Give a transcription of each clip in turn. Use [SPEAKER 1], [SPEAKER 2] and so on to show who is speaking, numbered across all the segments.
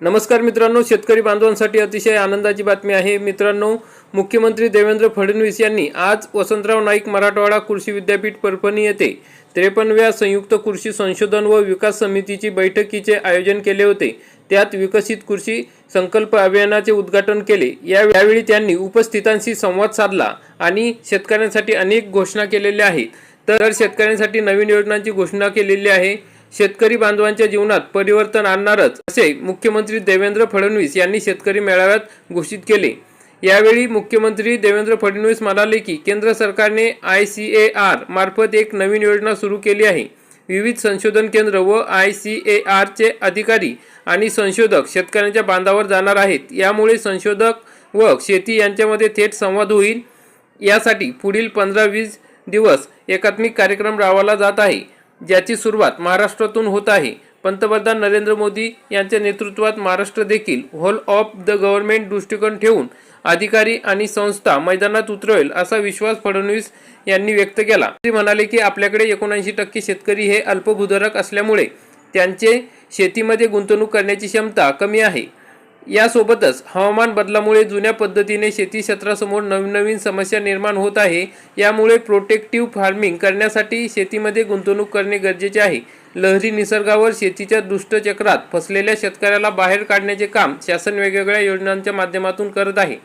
[SPEAKER 1] नमस्कार मित्रांनो शेतकरी बांधवांसाठी अतिशय आनंदाची बातमी आहे. मित्रांनो मुख्यमंत्री देवेंद्र फडणवीस यांनी आज वसंतराव नाईक मराठवाडा कृषी विद्यापीठ परभणी येथे त्रेपन्नव्या संयुक्त कृषी संशोधन व विकास समितीची बैठकीचे आयोजन केले होते. त्यात विकसित कृषी संकल्प अभियानाचे उद्घाटन केले. या यावेळी त्यांनी उपस्थितांशी संवाद साधला आणि शेतकऱ्यांसाठी अनेक घोषणा केलेल्या आहेत. तर शेतकऱ्यांसाठी नवीन योजनांची घोषणा केलेली आहे. शेतकरी बांधवांच्या जीवनात परिवर्तन आणणारच असे मुख्यमंत्री देवेंद्र फडणवीस यांनी शेतकरी मेळाव्यात घोषित केले. यावेळी मुख्यमंत्री देवेंद्र फडणवीस म्हणाले की केंद्र सरकारने आय सी ए आर मार्फत एक नवीन योजना सुरू केली आहे. विविध संशोधन केंद्र व आय सी ए आरचे अधिकारी आणि संशोधक शेतकऱ्यांच्या बांधावर जाणार आहेत. यामुळे संशोधक व शेती यांच्यामध्ये थेट संवाद होईल. यासाठी पुढील पंधरा वीस दिवस एकात्मिक कार्यक्रम राबवला जात आहे. ज्याची सुरुवात महाराष्ट्रातून होत आहे. पंतप्रधान नरेंद्र मोदी यांच्या नेतृत्वात महाराष्ट्र देखील होल ऑफ द गव्हर्नमेंट दृष्टिकोन ठेवून अधिकारी आणि संस्था मैदानात उतरवेल असा विश्वास फडणवीस यांनी व्यक्त केला. ते म्हणाले की आपल्याकडे एकोणऐंशी टक्के शेतकरी हे अल्पभूधारक असल्यामुळे त्यांचे शेतीमध्ये गुंतवणूक करण्याची क्षमता कमी आहे. यासोबतच हवामान बदलामुळे जुन्या पद्धतीने शेती क्षेत्रासमोर नवनवीन समस्या निर्माण होत आहे. यामुळे प्रोटेक्टिव्ह फार्मिंग करण्यासाठी शेतीमध्ये गुंतवणूक करणे गरजेचे आहे. लहरी निसर्गावर शेतीच्या दुष्टचक्रात फसलेल्या शेतकऱ्याला बाहेर काढण्याचे काम शासन वेगवेगळ्या योजनांच्या माध्यमातून करत आहे.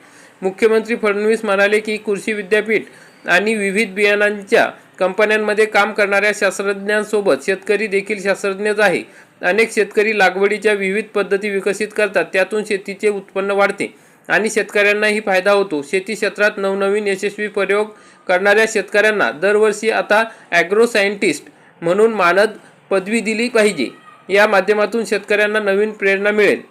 [SPEAKER 1] मुख्यमंत्री फडणवीस म्हणाले की कृषी विद्यापीठ आणि विविध बियाणांच्या कंपन्यांमध्ये काम करणाऱ्या शास्त्रज्ञांसोबत शेतकरी देखील शास्त्रज्ञच आहे. अनेक शेतकरी लागवडीच्या विविध पद्धती विकसित करतात. त्यातून शेतीचे उत्पन्न वाढते आणि शेतकऱ्यांनाही फायदा होतो. शेती क्षेत्रात नवनवीन यशस्वी प्रयोग करणाऱ्या शेतकऱ्यांना दरवर्षी आता ॲग्रो सायंटिस्ट म्हणून मानद पदवी दिली पाहिजे. या माध्यमातून शेतकऱ्यांना नवीन प्रेरणा मिळेल.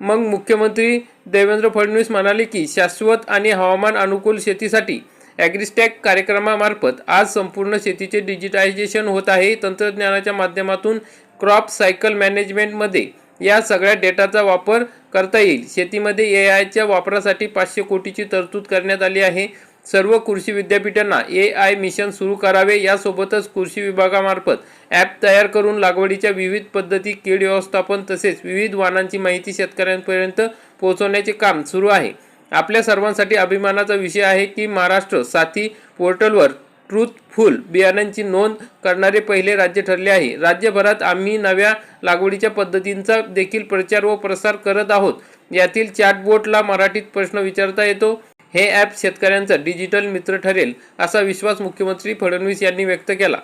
[SPEAKER 1] मग मुख्यमंत्री देवेंद्र फडणवीस म्हणाले की शाश्वत आणि हवामान अनुकूल शेतीसाठी ॲग्रिस्टॅक कार्यक्रमामार्फत आज संपूर्ण शेतीचे डिजिटायझेशन होत आहे. तंत्रज्ञानाच्या माध्यमातून क्रॉप सायकल मॅनेजमेंटमध्ये या सगळ्या डेटाचा वापर करता येईल. शेतीमध्ये ए आयच्या वापरासाठी पाचशे कोटीची तरतूद करण्यात आली आहे. सर्व कृषी विद्यापीठांना ए आय मिशन सुरू करावे यासोबतच कृषी विभागामार्फत ॲप तयार करून लागवडीच्या विविध पद्धती कीड व्यवस्थापन तसेच विविध वाहनांची माहिती शेतकऱ्यांपर्यंत पोहोचवण्याचे काम सुरू आहे. आपल्या सर्वांसाठी अभिमानाचा विषय आहे की महाराष्ट्र साथी पोर्टलवर ट्रूथफुल बियाण्यांची नोंद करणारे पहिले राज्य ठरले आहे. राज्यभरात आम्ही नव्या लागवडीच्या पद्धतींचा देखील प्रचार व प्रसार करत आहोत. यातील चॅटबोटला मराठीत प्रश्न विचारता येतो. हे ॲप शेतकऱ्यांचा डिजिटल मित्र ठरेल असा विश्वास मुख्यमंत्री फडणवीस यांनी व्यक्त केला.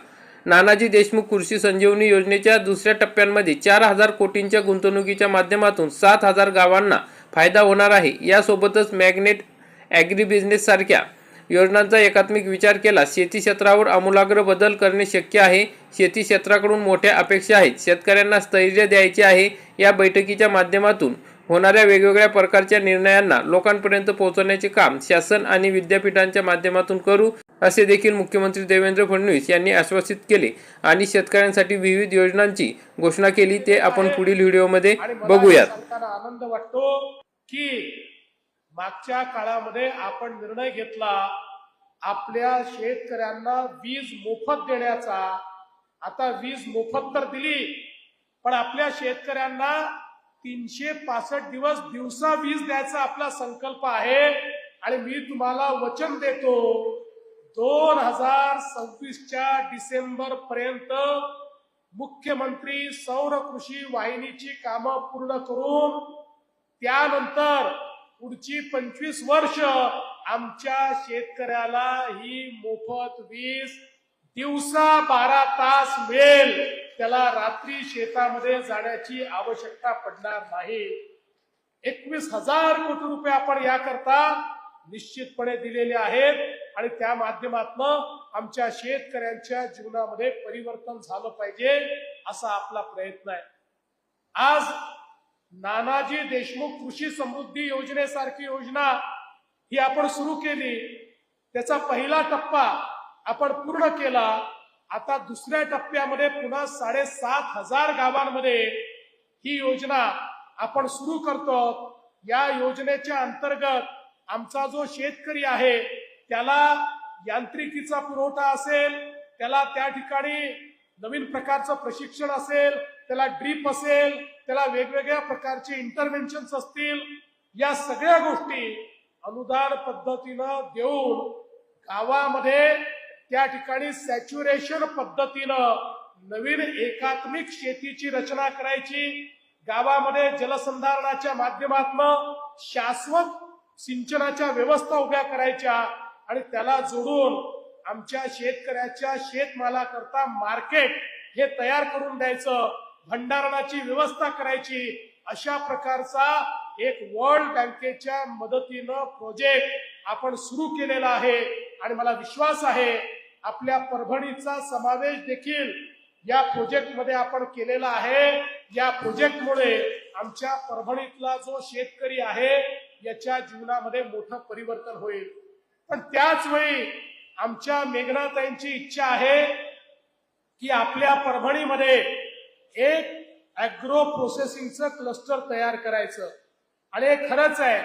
[SPEAKER 1] नानाजी देशमुख कृषी संजीवनी योजनेच्या दुसऱ्या टप्प्यांमध्ये चार हजार कोटींच्या गुंतवणुकीच्या माध्यमातून सात हजार गावांना फायदा होणार आहे. यासोबतच मॅग्नेट ॲग्री बिझनेससारख्या योजनांचा एकात्मिक विचार केला. शेती क्षेत्रावर आमूलाग्र बदल करणे शक्य आहे. शेती क्षेत्राकडून मोठ्या अपेक्षा आहेत. शेतकऱ्यांना स्थैर्य द्यायचे आहे या बैठकीच्या माध्यमातून. होणाऱ्या वेगवेगळ्या प्रकारच्या निर्णयांना लोकांपर्यंत पोहोचवण्याचे काम शासन आणि विद्यापीठांच्या माध्यमातून करू असे देखील मुख्यमंत्री देवेंद्र फडणवीस यांनी आश्वासित केले आणि शेतकऱ्यांसाठी विविध योजनांची घोषणा केली. ते आपण पुढील व्हिडिओमध्ये बघूयात.
[SPEAKER 2] आनंद वाटतो की मागच्या काळामध्ये आपण निर्णय घेतला आपल्या शेतकऱ्यांना वीज मोफत देण्याचा. आता वीज मोफत तर दिली पण आपल्या शेतकऱ्यांना तीनशे पासष्ट दिवस दिवसा वीज द्यायचा आपला संकल्प आहे. आणि मी तुम्हाला वचन देतो दोन हजार सव्वीसच्या डिसेंबर पर्यंत मुख्यमंत्री सौर कृषी वाहिनीची कामं पूर्ण करून त्यानंतर पुढची पंचवीस वर्ष आमच्या शेतकऱ्याला ही मोफत वीज दिवसा बारा तास मिळेल. त्याला रात्री शेतामध्ये जाण्याची आवश्यकता पडणार नाही. एकवीस हजार कोटी रुपये आपण याकरता निश्चितपणे दिलेले आहेत आणि त्या माध्यमातून आमच्या शेतकऱ्यांच्या जीवनामध्ये परिवर्तन झालं पाहिजे असा आपला प्रयत्न आहे. आज नानाजी देशमुख कृषी समृद्धी योजनेसारखी योजना ही आपण सुरू केली. त्याचा पहिला टप्पा आपण पूर्ण केला. आता दुसऱ्या टप्प्यामध्ये पुन्हा साडेसात हजार गावांमध्ये ही योजना आपण सुरू करतो. या योजनेच्या अंतर्गत आमचा जो शेतकरी आहे त्याला यांत्रिकीचा पुरवठा असेल त्याला त्या ठिकाणी नवीन प्रकारचं प्रशिक्षण असेल त्याला ड्रीप असेल त्याला वेगवेगळ्या प्रकारचे इंटरव्हेन्शन असतील या सगळ्या गोष्टी अनुदान पद्धतीनं देऊन गावामध्ये त्या ठिकाणी सॅच्युरेशन पद्धतीनं नवीन एकात्मिक शेतीची रचना करायची. गावामध्ये जलसंधारणाच्या माध्यमातून शाश्वत सिंचनाच्या व्यवस्था उभ्या करायच्या आणि त्याला जोडून आमच्या शेतकऱ्याच्या शेतमालाकरता मार्केट हे तयार करून द्यायचं. भंडारणाची व्यवस्था करायची. अशा प्रकारचा एक वर्ल्ड बँकेच्या मदतीनं प्रोजेक्ट आपण सुरू केलेला आहे. आणि मला विश्वास आहे आपल्या परभणीचा समावेश देखील या प्रोजेक्टमध्ये आपण केलेला आहे. या प्रोजेक्टमुळे आमच्या परभणीतला जो शेतकरी आहे याच्या जीवनामध्ये मोठं परिवर्तन होईल. पण त्याच वेळी आमच्या मेघनाताईंची इच्छा आहे की आपल्या परभणीमध्ये एक अॅग्रो प्रोसेसिंगचं क्लस्टर तयार करायचं. आणि हे खरंच आहे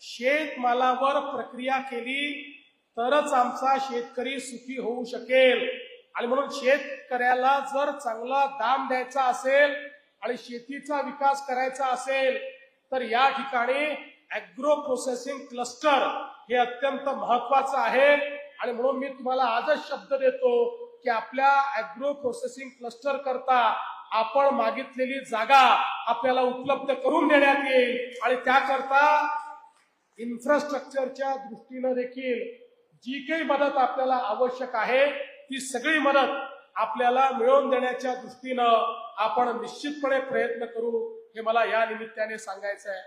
[SPEAKER 2] शेतमालावर प्रक्रिया केली तरच आमचा शेतकरी सुखी होऊ शकेल. आणि म्हणून शेतकऱ्याला जर चांगला दाम द्यायचा असेल आणि शेतीचा विकास करायचा असेल तर या ठिकाणी अॅग्रो प्रोसेसिंग क्लस्टर हे अत्यंत महत्वाचं आहे. आणि म्हणून मी तुम्हाला आजच शब्द देतो की आपल्या अॅग्रो प्रोसेसिंग क्लस्टर करता आपण मागितलेली जागा आपल्याला उपलब्ध करून देण्यात येईल. आणि त्याकरता इन्फ्रास्ट्रक्चरच्या दृष्टीनं देखील जी काही मदत आपल्याला आवश्यक आहे ती सगळी मदत आपल्याला मिळवून देण्याच्या दृष्टीनं आपण निश्चितपणे प्रयत्न करू हे मला या निमित्ताने सांगायचं आहे